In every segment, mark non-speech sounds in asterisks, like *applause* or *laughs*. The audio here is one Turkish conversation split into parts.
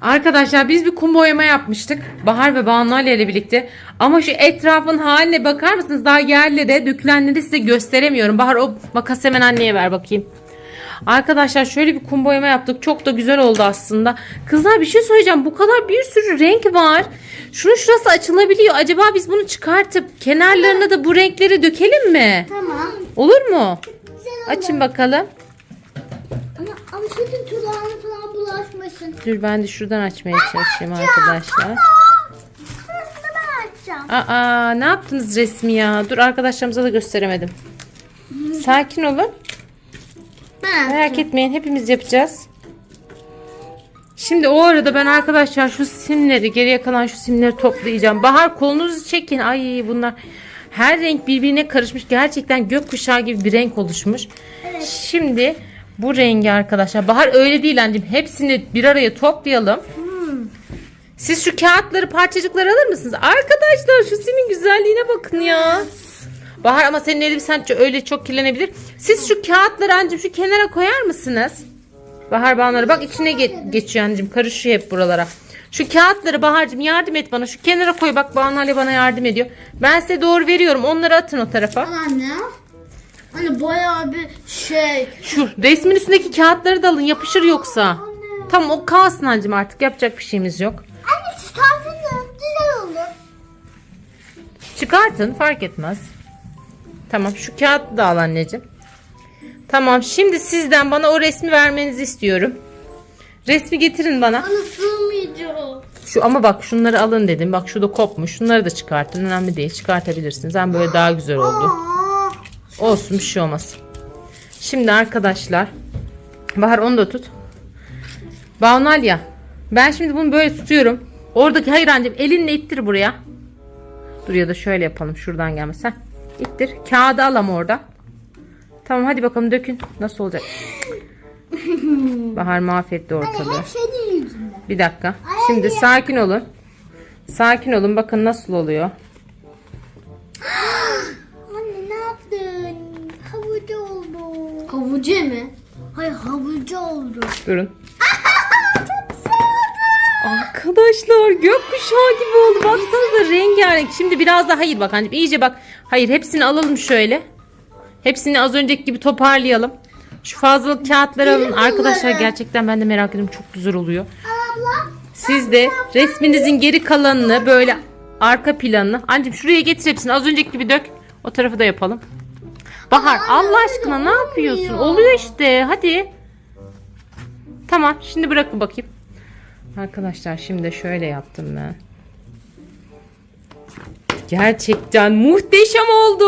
Arkadaşlar biz bir kum boyama yapmıştık. Bahar ve Banu Ali ile birlikte. Ama şu etrafın haline bakar mısınız? Daha yerlere dökülenleri size gösteremiyorum. Bahar o makas hemen anneye ver bakayım. Arkadaşlar şöyle bir kum boyama yaptık. Çok da güzel oldu aslında. Kızlar bir şey söyleyeceğim. Bu kadar bir sürü renk var. Şunun şurası açılabiliyor. Acaba biz bunu çıkartıp kenarlarına da bu renkleri dökelim mi? Tamam. Olur mu? Güzel oldu. Açın bakalım. Ama, ama sakın bulaşmasın. Dur ben de şuradan açmaya çalışayım arkadaşlar. Aa ne yaptınız resmi ya? Dur arkadaşlarımıza da gösteremedim. Sakin olun. Ben Merak etmeyin hepimiz yapacağız. Şimdi o arada ben arkadaşlar şu simleri geriye kalan şu simleri toplayacağım. Bahar kolunuzu çekin. Ay bunlar her renk birbirine karışmış. Gerçekten gökkuşağı gibi bir renk oluşmuş. Şimdi bu rengi arkadaşlar. Bahar öyle değil anneciğim. Hepsini bir araya toplayalım. Siz şu kağıtları parçacıkları alır mısınız? Arkadaşlar şu simin güzelliğine bakın ya. Bahar ama senin elbisen öyle çok kirlenebilir. Siz şu kağıtları anneciğim şu kenara koyar mısınız? Bahar Banu'ları bak içine ge- geçiyor anneciğim karışıyor hep buralara. Şu kağıtları Bahar'cığım yardım et bana. Şu kenara koy bak Banu Ali bana yardım ediyor. Ben size doğru veriyorum. Onları atın o tarafa. Anne. Anne bayağı bir şey. Şu resmin üstündeki kağıtları da alın yapışır yoksa. Tamam o kalsın anneciğim artık yapacak bir şeyimiz yok. Anne çıkarsana. Güzel olur. Çıkartın fark etmez. Tamam şu kağıdı da al anneciğim. Tamam şimdi sizden bana o resmi vermenizi istiyorum. Resmi getirin bana. Sığmayacak. Şu ama bak şunları alın dedim. Bak şurada kopmuş. Şunları da çıkartın. Önemli değil. Çıkartabilirsiniz. Hem böyle daha güzel oldu. Aa, Olsun bir şey olmaz. Şimdi arkadaşlar. Bahar onu da tut. Baunalya. Ben şimdi bunu böyle tutuyorum. Oradaki hayır anneciğim elinle ittir buraya. Dur ya da şöyle yapalım. Şuradan gelmesen. İttir. Kağıdı al ama orada. Tamam hadi bakalım dökün. Nasıl olacak? Bahar mahvetti ortalığı. Bir dakika. Şimdi sakin olun. Sakin olun. Bakın nasıl oluyor. Havucu mu? Hayır havucu oldu. Durun. *laughs* Arkadaşlar gökkuşağı gibi oldu. Baksanıza rengarenk. Şimdi biraz daha hayır bak anneciğim iyice bak. Hayır hepsini alalım şöyle. Hepsini az önceki gibi toparlayalım. Şu fazlalık kağıtları alın. Arkadaşlar gerçekten ben de merak ediyorum. Çok güzel oluyor. Siz de resminizin geri kalanını böyle arka planını. Anneciğim şuraya getir hepsini. Az önceki gibi dök. O tarafı da yapalım. Bahar Allah aşkına ne yapıyorsun? Oluyor işte. Hadi. Tamam. Şimdi bırakın bakayım. Arkadaşlar şimdi şöyle yaptım ben. Gerçekten muhteşem oldu.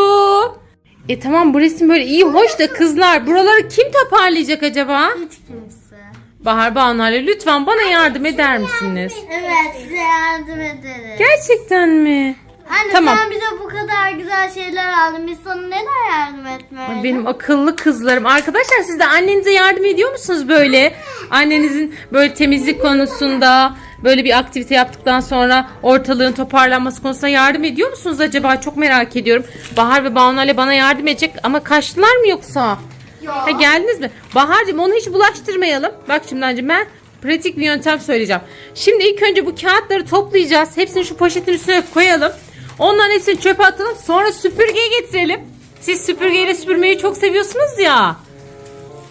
E tamam bu resim böyle iyi hoş da kızlar buraları kim toparlayacak acaba? Hiç kimse. Bahar Banu'yla lütfen bana yardım eder misiniz? Evet size yardım ederiz. Gerçekten mi? Anne Tamam. sen bize bu kadar güzel şeyler aldın. Biz sana neden yardım etmeyelim? Benim akıllı kızlarım. Arkadaşlar siz de annenize yardım ediyor musunuz böyle? Annenizin böyle temizlik konusunda böyle bir aktivite yaptıktan sonra ortalığın toparlanması konusunda yardım ediyor musunuz acaba? Çok merak ediyorum. Bahar ve Banu bana yardım edecek ama kaçtılar mı yoksa? Ha, geldiniz mi? Bahar'cığım onu hiç bulaştırmayalım. Bak şimdi anneciğim ben pratik bir yöntem söyleyeceğim. Şimdi ilk önce bu kağıtları toplayacağız. Hepsini şu poşetin üstüne koyalım. Onların hepsini çöpe atalım. Sonra süpürgeye getirelim. Siz süpürgeyle süpürmeyi çok seviyorsunuz ya.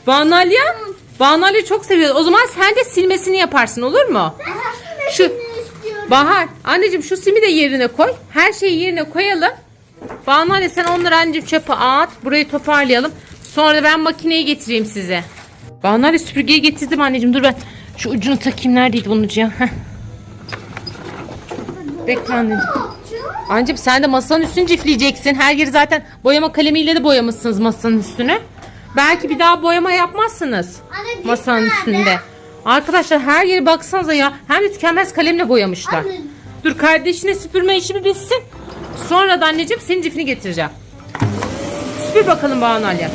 Banalya? Banalya çok seviyor. O zaman sen de silmesini yaparsın olur mu? Şu istiyorum. Bahar anneciğim şu simi de yerine koy. Her şeyi yerine koyalım. Banalya sen onları anneciğim çöpe at. Burayı toparlayalım. Sonra da ben makineyi getireyim size. Banalya süpürgeyi getirdim anneciğim. Dur ben şu ucunu takayım. Neredeydi bunun ucu ya? Bekle anneciğim. Anneciğim sen de masanın üstünü cifleyeceksin. Her yeri zaten boyama kalemiyle de boyamışsınız masanın üstünü. Belki bir daha boyama yapmazsınız. Anne, masanın nerede? üstünde. Arkadaşlar her yeri baksanıza ya. Hem de tükenmez kalemle boyamışlar. Anne. Dur kardeşine süpürme işi bir bitsin. Sonra da anneciğim senin cifini getireceğim. Süpür bakalım Banu Ali.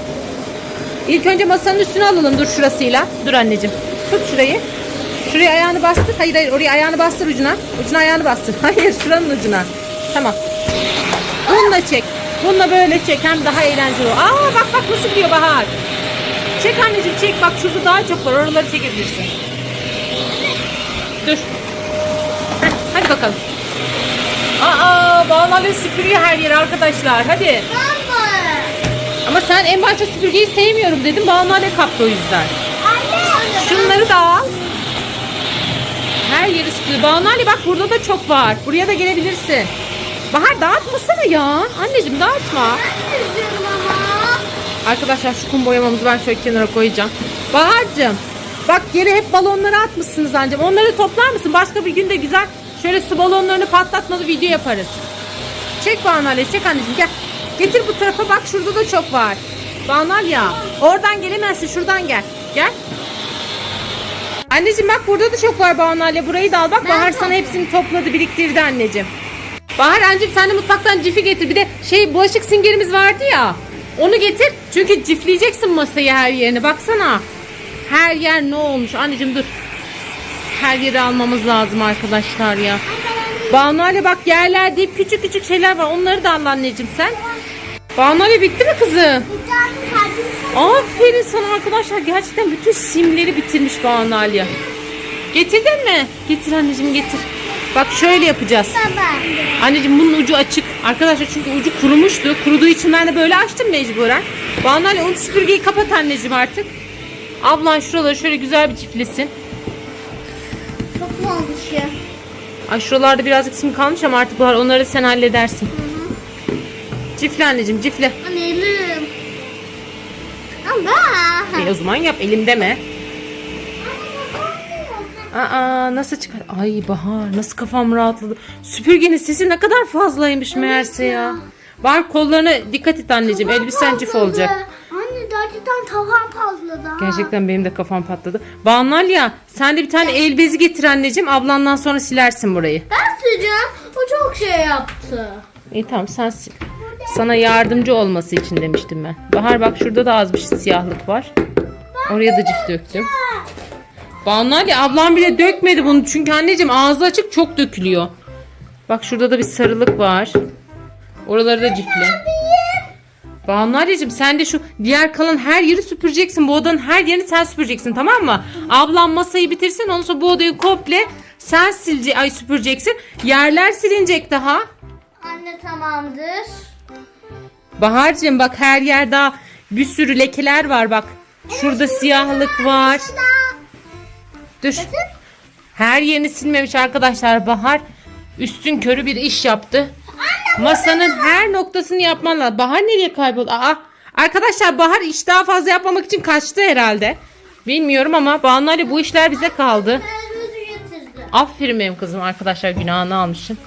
İlk önce masanın üstüne alalım dur şurasıyla. Dur anneciğim. Tut şurayı. Şuraya ayağını bastır. Hayır hayır oraya ayağını bastır ucuna. Ucuna ayağını bastır. *laughs* Hayır şuranın ucuna. Tamam. Bununla çek. Bununla böyle çek. Hem daha eğlenceli. Aa bak bak nasıl gidiyor Bahar. Çek anneciğim çek. Bak şurada daha çok var. Oraları çekebilirsin. Dur. Heh, hadi bakalım. Aa, Bağnale süpürüyor her yeri arkadaşlar. Hadi. Baba. Ama sen en başta süpürgeyi sevmiyorum dedim. Bağnale kaptı o yüzden. Anne. Şunları da al. Her yeri süpürüyor. Bağnale bak burada da çok var. Buraya da gelebilirsin. Bahar dağıtmasana ya. Anneciğim dağıtma. Arkadaşlar şu kum boyamamızı ben şöyle kenara koyacağım. Bahar'cığım bak yere hep balonları atmışsınız ancak. Onları toplar mısın? Başka bir günde güzel şöyle su balonlarını patlatmalı video yaparız. Çek Banale çek anneciğim gel. Getir bu tarafa bak şurada da çok var. Banal ya oradan gelemezsin şuradan gel. Gel. Anneciğim bak burada da çok var Banale. Burayı da al bak. Bahar sana hepsini topladı biriktirdi anneciğim. Bahar anneciğim sen de mutfaktan cifi getir. Bir de şey bulaşık singerimiz vardı ya. Onu getir. Çünkü cifleyeceksin masayı her yerine. Baksana. Her yer ne olmuş? Anneciğim dur. Her yeri almamız lazım arkadaşlar ya. Banu Ali bak yerler deyip küçük küçük şeyler var. Onları da al anneciğim sen. Banu Ali bitti mi kalbim Aferin sana arkadaşlar. Gerçekten bütün simleri bitirmiş Banu Ali. Getirdin mi? Getir anneciğim getir. Bak şöyle yapacağız. baba. Anneciğim bunun ucu açık. Arkadaşlar çünkü ucu kurumuştu. Kuruduğu için ben de böyle açtım mecburen. Banu Ali onu süpürgeyi kapat anneciğim artık. Ablan şuraları şöyle güzel bir çiftlesin. Çok mu olmuş ya? Ay şuralarda birazcık sim kalmış ama artık Bahar onları sen halledersin. Cifle anneciğim cifle. Anne elim. Ama. E, o zaman yap elim deme. Aa nasıl çıkar? Ay Bahar nasıl kafam rahatladı. Süpürgenin sesi ne kadar fazlaymış meğerse ya. Bahar kollarına dikkat et anneciğim. Elbisen cif olacak. Anne gerçekten tavan patladı. ha. Gerçekten benim de kafam patladı. Banal ya sen de bir tane el bezi getir anneciğim. Ablandan sonra silersin burayı. Ben sileceğim. O çok şey yaptı. İyi tamam sen sil. Sana yardımcı olması için demiştim ben. Bahar bak şurada da az bir siyahlık var. Oraya da cif döktüm. Banu Ali ablam bile dökmedi bunu. Çünkü anneciğim ağzı açık çok dökülüyor. Bak şurada da bir sarılık var. Oraları da cifle. Banu Ali'cim sen de şu diğer kalan her yeri süpüreceksin. Bu odanın her yerini sen süpüreceksin tamam mı? Ablam masayı bitirsin ondan sonra bu odayı komple sen silce ay süpüreceksin. Yerler silinecek daha. Anne tamamdır. Bahar'cığım bak her yer daha bir sürü lekeler var bak. Şurada siyahlık var. Dur. Her yerini silmemiş arkadaşlar Bahar. Üstün körü bir iş yaptı. Masanın her noktasını yapman lazım. Bahar nereye kayboldu? Aa, arkadaşlar Bahar iş daha fazla yapmamak için kaçtı herhalde. Bilmiyorum ama Banu bu işler bize kaldı. Aferin benim kızım arkadaşlar günahını almışım.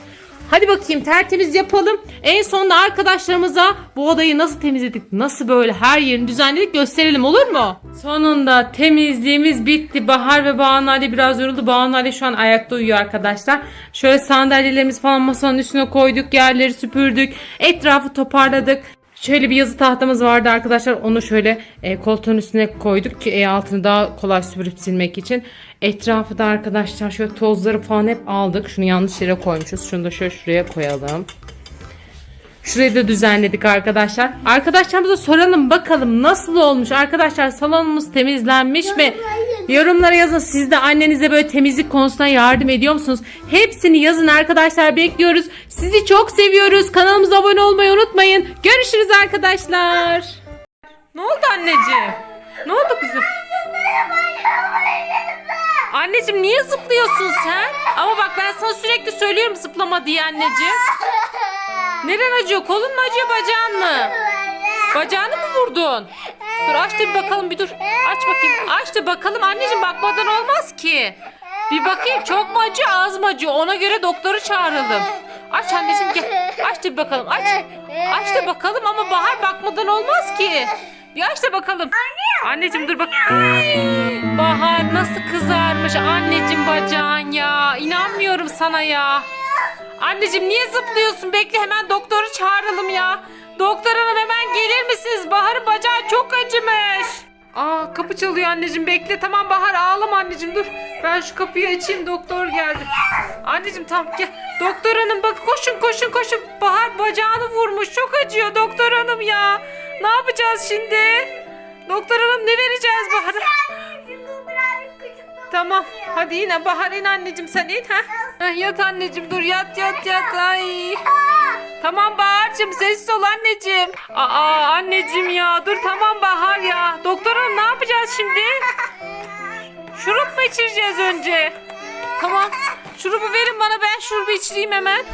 Hadi bakayım tertemiz yapalım. En sonunda arkadaşlarımıza bu odayı nasıl temizledik, nasıl böyle her yerini düzenledik gösterelim olur mu? Sonunda temizliğimiz bitti. Bahar ve Banu Ali biraz yoruldu. Banu Ali şu an ayakta uyuyor arkadaşlar. Şöyle sandalyelerimizi falan masanın üstüne koyduk. Yerleri süpürdük. Etrafı toparladık. Şöyle bir yazı tahtamız vardı arkadaşlar. Onu şöyle e, koltuğun üstüne koyduk ki e, altını daha kolay süpürüp silmek için. Etrafı da arkadaşlar şöyle tozları falan hep aldık. Şunu yanlış yere koymuşuz. Şunu da şöyle şuraya koyalım. Şurayı da düzenledik arkadaşlar. Arkadaşlarımıza soralım bakalım nasıl olmuş. Arkadaşlar salonumuz temizlenmiş mi? Yorumlara yazın. Siz de annenize böyle temizlik konusunda yardım ediyor musunuz? Hepsini yazın arkadaşlar. Bekliyoruz. Sizi çok seviyoruz. Kanalımıza abone olmayı unutmayın. Görüşürüz arkadaşlar. Ne oldu anneciğim? Ne oldu kızım? Anneciğim niye zıplıyorsun sen? Ama bak ben sana sürekli söylüyorum zıplama diye anneciğim. Neren acıyor? Kolun mu acıyor bacağın mı? Bacağını mı vurdun? Dur aç da bir bakalım bir dur. Aç bakayım. Aç da bakalım anneciğim bakmadan olmaz ki. Bir bakayım çok mu acıyor az mı acıyor ona göre doktoru çağıralım. Aç anneciğim gel. Aç da bir bakalım aç. Aç da bakalım ama Bahar bakmadan olmaz ki. Bir aç da bakalım. Anneciğim dur bak. Bahar nasıl kızarmış anneciğim bacağın ya. İnanmıyorum sana ya. Anneciğim niye zıplıyorsun? Bekle hemen doktoru çağıralım ya. Doktor hanım hemen gelir misiniz? Bahar'ın bacağı çok acımış. Aa kapı çalıyor anneciğim bekle. Tamam Bahar ağlama anneciğim dur. Ben şu kapıyı açayım doktor geldi. Anneciğim tamam gel. Doktor hanım bak koşun koşun koşun. Bahar bacağını vurmuş çok acıyor doktor hanım ya. Ne yapacağız şimdi? Doktor hanım ne vereceğiz Bahar'a? Tamam. Hadi yine Bahar in anneciğim sen in. Ha? Yat anneciğim dur yat yat yat. Ay. Tamam Bahar'cığım sessiz ol anneciğim. Aa anneciğim ya dur tamam Bahar ya. Doktor hanım ne yapacağız şimdi? Şurup mu içireceğiz önce? Tamam. Şurubu verin bana ben şurubu içireyim hemen.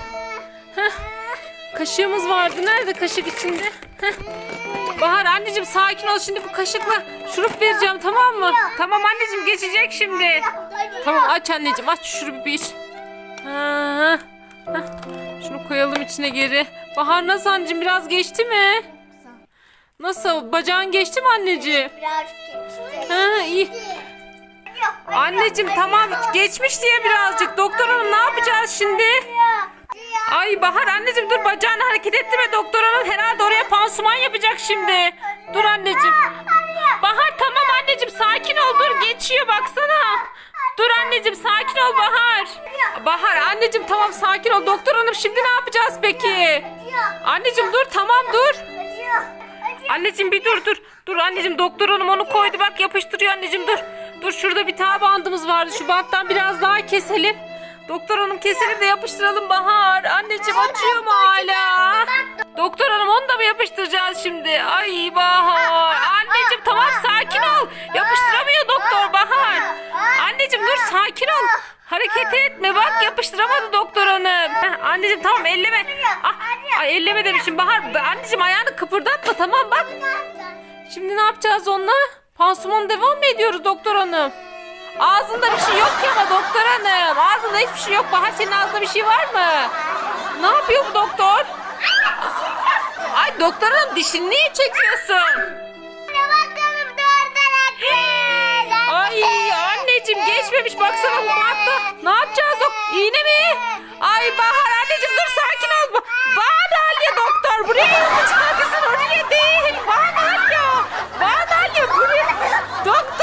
Heh. Kaşığımız vardı. Nerede kaşık içinde? Heh. Bahar anneciğim sakin ol şimdi bu kaşıkla şurup vereceğim tamam mı? Tamam anneciğim geçecek şimdi. Tamam aç anneciğim aç şurubu bir iç. Ha, heh. Şunu koyalım içine geri. Bahar nasıl anneciğim biraz geçti mi? Nasıl bacağın geçti mi anneciğim? Biraz geçti. Ha, iyi. Anneciğim tamam geçmiş diye birazcık. Doktor hanım ne yapacağız şimdi? Ay Bahar anneciğim dur bacağını hareket ettirme doktor hanım herhalde oraya pansuman yapacak şimdi. Dur anneciğim. Bahar tamam anneciğim sakin ol dur geçiyor baksana. Dur anneciğim sakin ol Bahar. Bahar anneciğim tamam sakin ol doktor hanım şimdi ne yapacağız peki? Anneciğim dur tamam dur. Anneciğim bir dur dur. Dur anneciğim doktor hanım onu koydu bak yapıştırıyor anneciğim dur. Dur şurada bir tane bandımız vardı şu banttan biraz daha keselim. Doktor hanım keselim de yapıştıralım Bahar. Anneciğim acıyor mu hala? Doktor hanım onu da mı yapıştıracağız şimdi? Ay Bahar. Anneciğim tamam sakin ol. Yapıştıramıyor doktor Bahar. Anneciğim dur sakin ol. Hareket etme bak yapıştıramadı doktor hanım. Heh, anneciğim tamam elleme. Ah, ay elleme demişim Bahar. Anneciğim ayağını kıpırdatma tamam bak. Şimdi ne yapacağız onunla? Pansuman devam mı ediyoruz doktor hanım? Ağzında bir şey yok ki ama doktor hanım. Ağzında hiçbir şey yok. Bahar senin ağzında bir şey var mı? Ne yapıyor bu doktor? Ay doktor hanım dişini niye çekiyorsun? Ay anneciğim geçmemiş baksana bu bantta. Ne yapacağız o? İğne mi? Ay Bahar anneciğim dur sakin ol. Ba- Bağdalya doktor buraya yapacaksın oraya değil. Bağdalya. Bağdalya buraya. Doktor. doktor.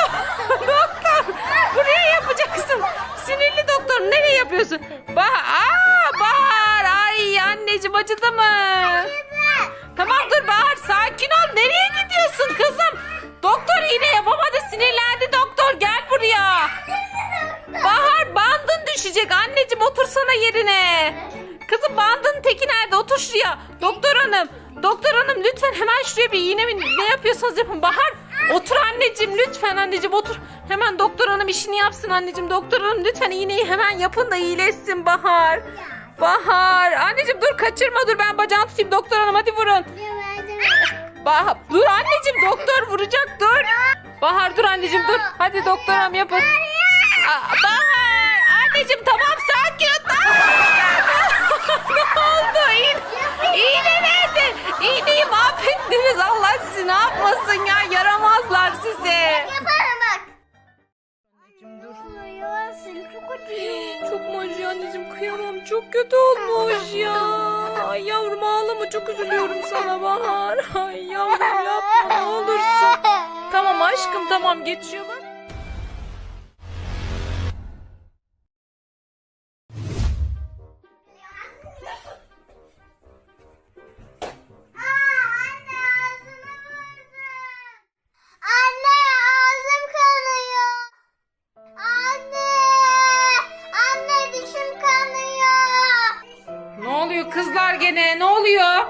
Anneciğim otur. Hemen doktor hanım işini yapsın anneciğim. Doktor hanım lütfen iğneyi hemen yapın da iyileşsin Bahar. Bahar anneciğim dur kaçırma dur ben bacağını tutayım doktor hanım hadi vurun. Bahar dur anneciğim doktor vuracak dur. Bahar dur anneciğim dur. Hadi doktoram yapın. Aa, Bahar anneciğim tamam sakin ol. Oldu? İğne, iğne nerede? İğneyi mahvettiniz. Allah sizi ne yapmasın ya yaramazlar size. Yaparım bak. Anneciğim dur. Çok acıyor. Çok mu acıyor anneciğim kıyamam. Çok kötü olmuş ya. Ay yavrum ağlama çok üzülüyorum sana Bahar. Ay yavrum yapma ne olursun. Tamam aşkım tamam geçiyor bak. Oluyor kızlar gene ne oluyor?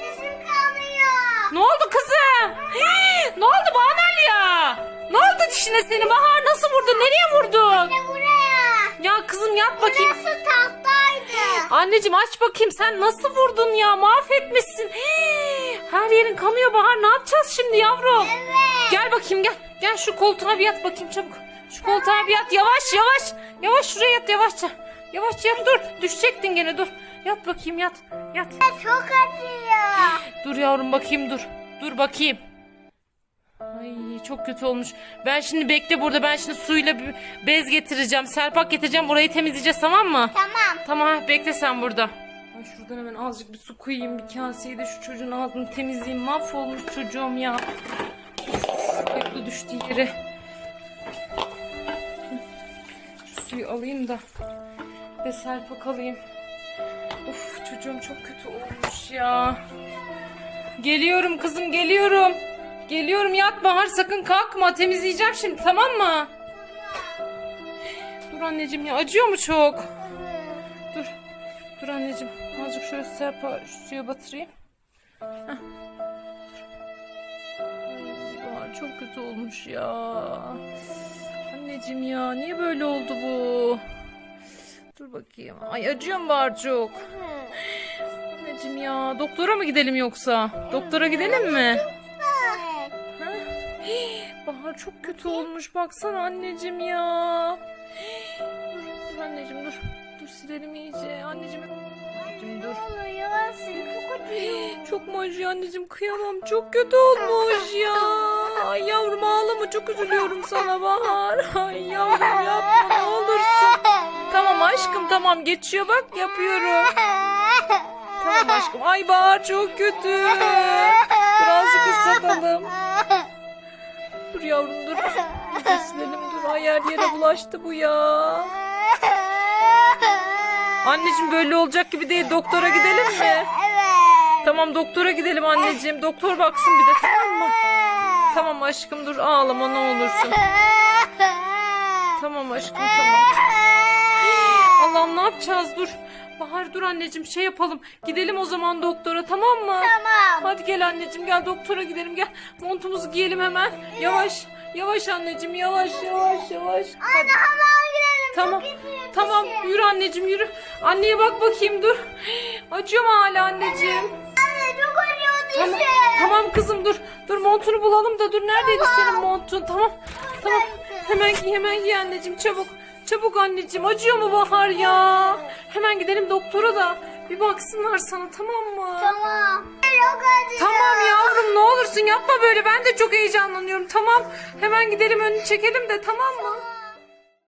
Dişim kanıyor. Ne oldu kızım? Hii, *gasps* ne oldu Bahar ya? Ne oldu dişine seni Bahar nasıl vurdu nereye vurdun? Ne buraya? Ya kızım yat bakayım. Burası tahtaydı. Anneciğim aç bakayım sen nasıl vurdun ya mahvetmişsin. Hii, *gasps* her yerin kanıyor Bahar ne yapacağız şimdi yavrum? Evet. Gel bakayım gel. Gel şu koltuğa bir yat bakayım çabuk. Şu koltuğa bir yat yavaş yavaş. Yavaş şuraya yat yavaşça. Yavaş yat dur. Düşecektin gene dur. Yat bakayım yat. Yat. Çok acıyor. Dur yavrum bakayım dur. Dur bakayım. Ay çok kötü olmuş. Ben şimdi bekle burada. Ben şimdi suyla bir bez getireceğim. Serpak getireceğim. Orayı temizleyeceğiz tamam mı? Tamam. Tamam bekle sen burada. Ay şuradan hemen azıcık bir su koyayım. Bir kaseyi de şu çocuğun ağzını temizleyeyim. Mahvolmuş çocuğum ya. Bekle düştü yere. Şu suyu alayım da. De serpak alayım. Çocuğum çok kötü olmuş ya. Geliyorum kızım geliyorum. Geliyorum yat Bahar sakın kalkma temizleyeceğim şimdi tamam mı? Dur anneciğim ya acıyor mu çok? Dur. Dur anneciğim. Azıcık şöyle serpa suya batırayım. Heh. Bahar çok kötü olmuş ya. Anneciğim ya niye böyle oldu bu? Dur bakayım. Ay acıyor mu? Anneciğim ya doktora mı gidelim yoksa? Doktora gidelim mi? Ha? *gasps* Bahar çok kötü olmuş. Baksana anneciğim ya. Dur, dur anneciğim dur. Dur silelim iyice. Anneciğim. Anneciğim dur. *gasps* Çok mu acıyor anneciğim? Kıyamam. Çok kötü olmuş ya. Ay yavrum ağlama. Çok üzülüyorum sana Bahar. Ay yavrum yapma ne olursun. Tamam aşkım tamam geçiyor bak yapıyorum. Tamam aşkım. Ay Bahar çok kötü. Birazcık ıslatalım. Dur yavrum dur. Silelim dur. Ay her yere bulaştı bu ya. Anneciğim böyle olacak gibi değil. Doktora gidelim mi? Tamam doktora gidelim anneciğim. Doktor baksın bir de tamam mı? Tamam aşkım dur ağlama ne olursun. Tamam aşkım tamam. Allah'ım ne yapacağız dur. Bahar dur anneciğim şey yapalım. Gidelim o zaman doktora tamam mı? Tamam. Hadi gel anneciğim gel doktora gidelim gel. Montumuzu giyelim hemen. Yavaş. Yavaş anneciğim yavaş yavaş yavaş. Anne hemen gidelim. Tamam. Tamam şey. yürü anneciğim yürü. Anneye bak bakayım dur. Acıyor mu hala anneciğim? Anne çok acıyor Tamam, dişim. tamam kızım dur. Dur montunu bulalım da dur. Neredeydi senin montun? Tamam. Tamam. Hemen giy hemen giy anneciğim çabuk. Çabuk anneciğim. Acıyor mu Bahar ya? Hemen gidelim doktora da bir baksınlar sana tamam mı? Tamam. Çok acıyor. Tamam yavrum ne olursun yapma böyle. Ben de çok heyecanlanıyorum. Tamam. Hemen gidelim önünü çekelim de tamam mı?